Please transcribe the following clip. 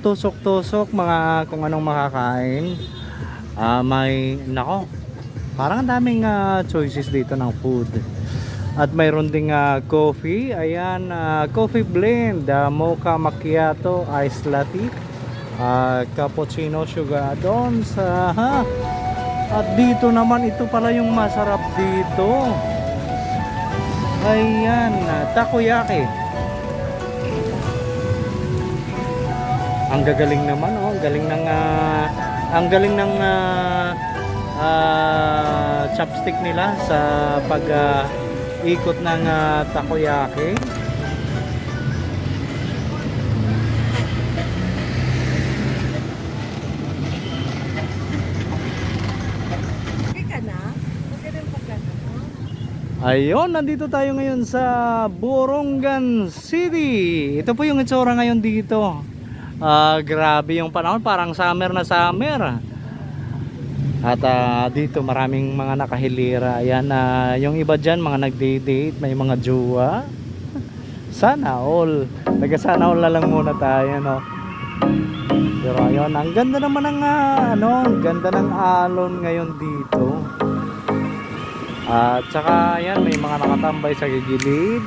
tusok-tusok mga kung anong makakain. Ah, may nako. Parang ang daming ah, choices dito ng food. At mayroon ding ah, coffee. Ayan, ah, coffee blend, ah, mocha macchiato, iced latte, ah, cappuccino sugar doon sa ha. At dito naman ito pala yung masarap dito. Ayan, takoyaki. Ang gagaling naman, oh, ang galing ng ah, ang galing ng ah, ah, chopstick nila sa pag ah, ikot ng ah, takoyaki. Ayun, nandito tayo ngayon sa Borongan City. Ito po yung itsura ngayon dito. Ah, grabe yung panahon, parang summer na summer. At ah, dito maraming mga nakahilira. Ayan, ah, yung iba dyan, mga nagde-date, may mga jowa. Sana all. Taga sana all na lang muna tayo, no? Pero ayun, ang ganda naman ng ah, ano, ang ganda ng alon ngayon dito. At saka yan, may mga nakatambay sa gilid.